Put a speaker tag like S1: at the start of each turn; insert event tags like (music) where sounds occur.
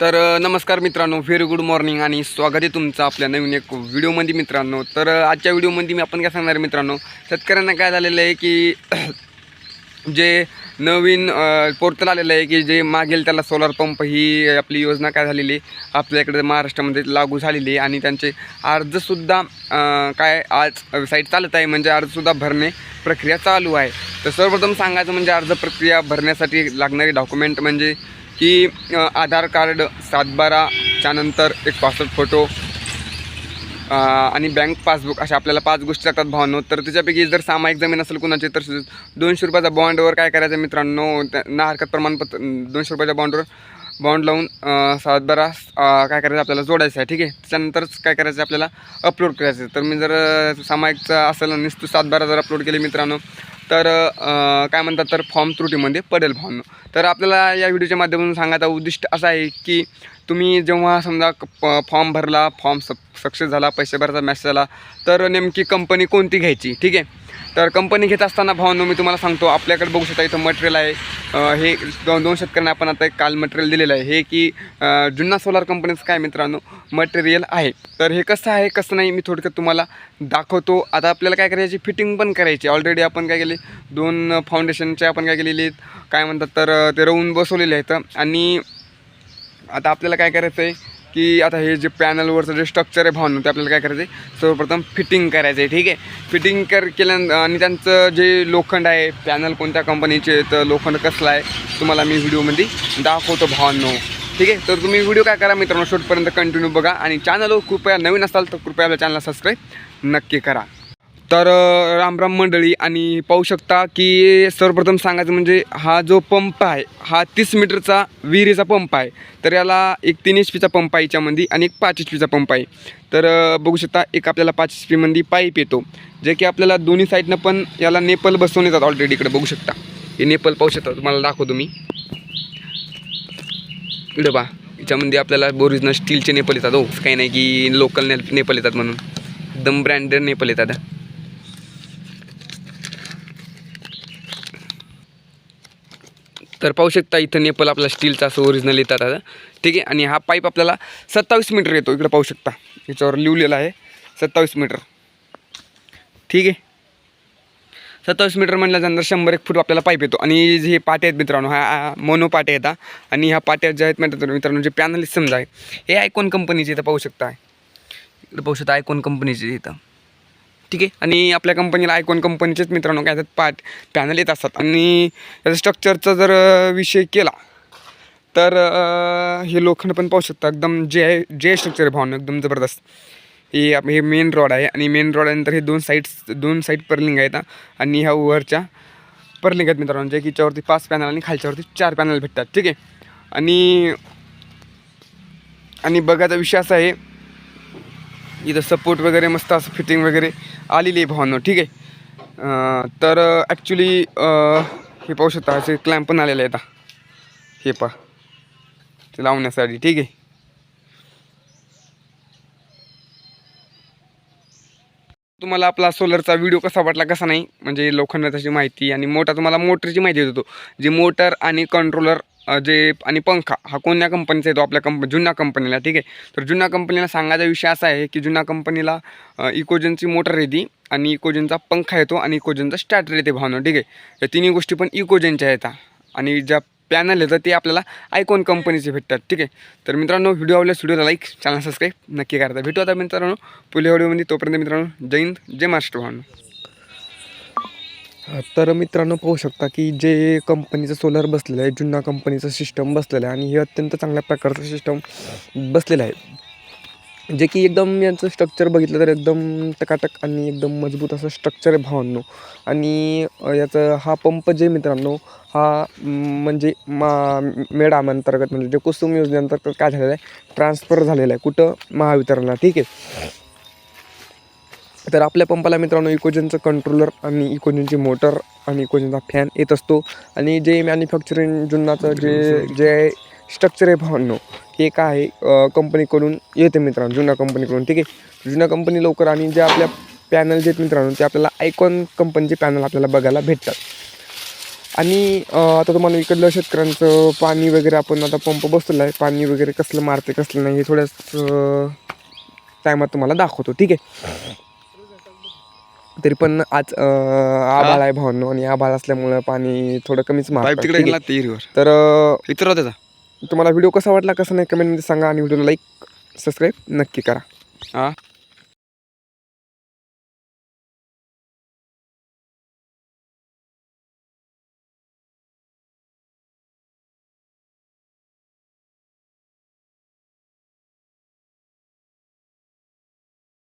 S1: तर नमस्कार मित्रांनो व्हेरी गुड मॉर्निंग आणि स्वागत आहे तुमचं आपल्या नवीन एक व्हिडिओमध्ये मित्रांनो. तर आजच्या व्हिडिओमध्ये मी आपण काय सांगणार आहे मित्रांनो शेतकऱ्यांना काय झालेलं आहे की (clears throat) जे नवीन पोर्टल आलेलं आहे की जे मागेल त्याला सोलार पंप ही आपली योजना काय झालेली आहे आपल्याकडे महाराष्ट्रामध्ये लागू झालेली आहे आणि त्यांचे अर्जसुद्धा काय आज साईट चालत आहे म्हणजे अर्जसुद्धा भरणे प्रक्रिया चालू आहे. तर सर्वप्रथम सांगायचं म्हणजे अर्ज प्रक्रिया भरण्यासाठी लागणारे डॉक्युमेंट म्हणजे की आधार कार्ड सातबाराच्या नंतर एक पासपोर्ट फोटो आणि बँक पासबुक अशा आपल्याला पाच गोष्टी लागतात भावनो. तर त्याच्यापैकी जर सामायिक जमीन असेल कुणाची तर दोनशे रुपयाचा बॉन्डवर काय करायचं मित्रांनो? ना हरकत प्रमाणपत्र दोनशे रुपयाच्या बॉन्डवर बॉन्ड लावून सातबारा काय करायचं आपल्याला जोडायचं आहे ठीक आहे? त्याच्यानंतरच काय करायचं आहे आपल्याला अपलोड करायचं आहे. तर मी जर सामायिकचा सामायिकचं असेल नुसतं सातबारा जर अपलोड केले मित्रांनो तर काय म्हणतात तर फॉर्म त्रुटीमध्ये पडेल भावनो तर आपल्याला या व्हिडिओच्या माध्यमातून सांगायचा उद्दिष्ट असं आहे की तुम्ही जेव्हा समजा फॉर्म भरला फॉर्म स सक्सेस झाला पैसे भरायचा मॅसेज झाला तर नेमकी कंपनी कोणती घ्यायची? ठीक आहे? तर कंपनी घेत असताना भावांनो मी तुम्हाला सांगतो आपल्याकडे बघू शकता इथं मटेरियल आहे. हे दोन दोन शेतकऱ्यांना आपण आता एक काल मटेरियल दिलेलं आहे. हे की जुन्ना सोलार कंपनीचं काय मित्रांनो मटेरियल आहे. तर हे कसं आहे कसं नाही मी थोडक्यात तुम्हाला दाखवतो. आता आपल्याला काय करायची फिटिंग पण करायची. ऑलरेडी आपण काय केले दोन फाउंडेशनचे आपण काय केलेले आहेत. काय म्हणतात तर ते रवून बसवलेले आहेत. आणि आता आपल्याला काय करायचं आहे की आता हे जे पॅनलवरचं जे स्ट्रक्चर आहे भावनं ते आपल्याला काय करायचं आहे सर्वप्रथम फिटिंग करायचं आहे ठीक आहे? फिटिंग कर केल्यानंतर आणि त्यांचं जे लोखंड आहे पॅनल कोणत्या कंपनीचे तर लोखंड कसलं आहे तुम्हाला मी व्हिडिओमध्ये दाखवतो भावांनो ठीक आहे? तर तुम्ही व्हिडिओ काय करा मित्रांनो शेवटपर्यंत कंटिन्यू बघा. आणि चॅनलवर कृपया नवीन असाल तर कृपया आपल्या चॅनलला सबस्क्राईब नक्की करा. तर रामराम मंडळी आणि पाहू शकता की सर्वप्रथम सांगायचं म्हणजे हा जो पंप आहे हा तीस मीटरचा विहिरीचा पंप आहे. तर याला एक तीन एच पीचा पंप आहे याच्यामध्ये आणि एक पाच एच पीचा पंप आहे. तर बघू शकता एक आपल्याला पाच एच पीमध्ये पाईप येतो जे की आपल्याला दोन्ही साईडनं पण याला नेपल बसवून येतात ऑलरेडी इकडे बघू शकता. हे नेपल पाहू शकता तुम्हाला दाखवतो मी. इकडं बा याच्यामध्ये आपल्याला ओरिजिनल स्टीलचे नेपल येतात हो. काही नाही की लोकल ने नेपल येतात म्हणून. एकदम ब्रँडेड नेपल येतात. तर पाहू शकता इथं नेपल आपला स्टीलचा असं ओरिजिनल येतात आता. ठीक आहे? आणि हा पाईप आपल्याला सत्तावीस मीटर येतो. इकडं पाहू शकता. याच्यावर लिवलेला आहे. सत्तावीस मीटर ठीक आहे? सत्तावीस मीटर म्हटल्यानंतर शंभर एक फूट आपल्याला पाईप येतो. आणि जे हे पाटे आहेत मित्रांनो हा मोनो पाटे येतात आणि ह्या पाट्या ज्या आहेत मित्रांनो मित्रांनो जे पॅनलिस्ट समजा आहे हे आयकॉन कंपनीचे इथं पाहू शकता. इकडं पाहू शकता आयकॉन कंपनीचे इथं. ठीक आहे? आणि आपल्या कंपनीला आयकॉन कंपनीचेच मित्रांनो काय त्यात पॅट पॅनल येत असतात. आणि त्याचा स्ट्रक्चरचा जर विषय केला तर हे लोखंड पण पाहू शकता. एकदम जे आहे जे स्ट्रक्चर आहे भावना. एकदम जबरदस्त. हे आप हे मेन रॉड आहे आणि मेन रॉडनंतर हे दोन साईड्स दोन साईड पर्लिंग आहेत आणि ह्या वरच्या पर्लिंग आहेत मित्रांनो. जे की याच्यावरती पाच पॅनल आणि खालच्यावरती चार पॅनल भेटतात. ठीक आहे? आणि आणि बघायचा विषय असा आहे इथं सपोर्ट वगैरे मस्त असं फिटिंग वगैरे आलेली आहे भावांनो ठीक आहे. तर ॲक्च्युली हे पाहू शकता असे क्लॅम्प पण आलेले आहेत. आता हे पा ते लावण्यासाठी ठीक आहे. तुम्हाला आपला सोलरचा व्हिडिओ कसा वाटला कसा नाही म्हणजे लोखंडाची माहिती आणि मोठा तुम्हाला मोटरची माहिती देतो जी मोटर आणि कंट्रोलर जे आणि पंखा हा कोणत्या कंपनीचा येतो आपल्या कंप जुन्या कंपनीला ठीक आहे? तर जुन्या कंपनीला सांगायचा विषय असा आहे की जुन्या कंपनीला इकोजनची मोटर येते आणि इकोजनचा पंखा येतो आणि इकोजनचा स्टार्टर येते भावना ठीक आहे? या तिन्ही गोष्टी पण इकोजनच्या येतात आणि ज्या पॅनल येतं ते आपल्याला आयकॉन कंपनीचे भेटतात ठीक आहे? तर मित्रांनो व्हिडिओ आवडल्यास व्हिडिओला लाईक चॅनल सबस्क्राईब नक्की करता. भेटू आता मित्रांनो पुढल्या व्हिडिओमध्ये तोपर्यंत मित्रांनो जय हिंद जय महाराष्ट्र भावना. तर मित्रांनो पाहू शकता की जे कंपनीचं सोलर बसलेलं आहे जुन्ना कंपनीचं सिस्टम बसलेलं आहे आणि हे अत्यंत चांगल्या प्रकारचं सिस्टम बसलेलं आहे. जे की एकदम यांचं स्ट्रक्चर बघितलं तर एकदम टकाटक आणि एकदम मजबूत असं स्ट्रक्चर आहे भावांनो. आणि याचं हा पंप जे मित्रांनो हा म्हणजे मा मेडामांतर्गत म्हणजे जे कुसुम योजनेअंतर्गत काय झालेलं आहे ट्रान्सफर झालेलं आहे. कुठं? महावितरणला ठीक आहे? तर आपल्या पंपाला मित्रांनो इकोजनचं कंट्रोलर आणि इकोजनची मोटर आणि इकोजनचा फॅन येत असतो. आणि जे मॅन्युफॅक्चरिंग जुन्नाचं जे जे स्ट्रक्चर आहे भावांनो हे काय आहे कंपनीकडून येते मित्रांनो जुन्या कंपनीकडून ठीक आहे? जुन्या कंपनी लवकर आणि जे आपल्या पॅनल जे आहेत मित्रांनो ते आपल्याला आयकॉन कंपनीचे पॅनल आपल्याला बघायला भेटतात.
S2: आणि आता तुम्हाला इकडलं शेतकऱ्यांचं पाणी वगैरे आपण आता पंप बसवला आहे पाणी वगैरे कसलं मारते कसलं नाही हे थोड्याच टायमात तुम्हाला दाखवतो ठीक आहे? तरी पण आज आभाळ आहे भावनो आणि आभाळ असल्यामुळं पाणी थोडं कमीच
S1: तिकडे हिरीवर.
S2: तर
S1: इतर
S2: तुम्हाला व्हिडिओ कसा वाटला कसं नाही कमेंटमध्ये सांगा आणि व्हिडिओला लाईक सबस्क्राईब नक्की करा.
S1: हा.